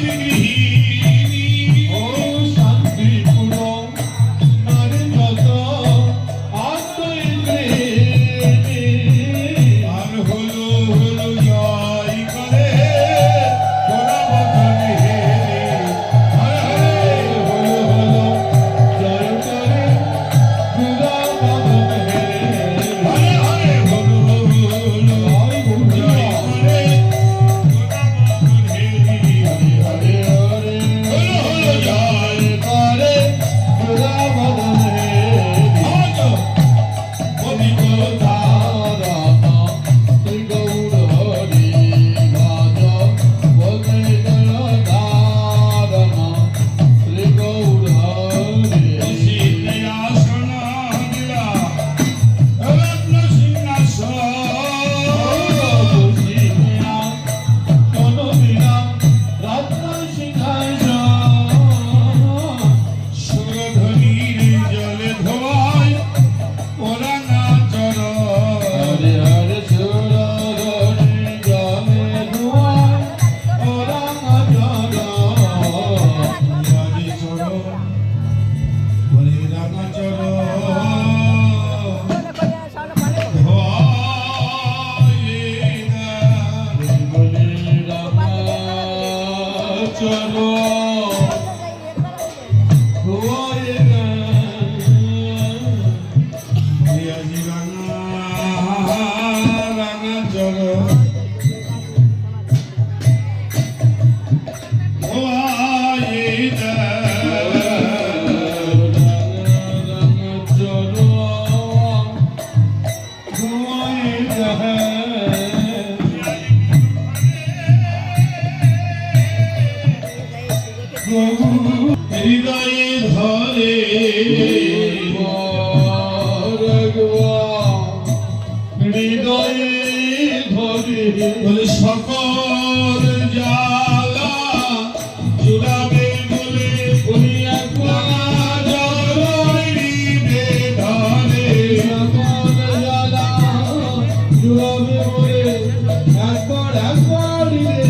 Hiri Hiri চলো হৃদয়ে ধরে হৃদয়ে ধরে বলে সকল জ্বালা জুড়াবে বলে বলিয়া জুড়াবে বলে একবার একবার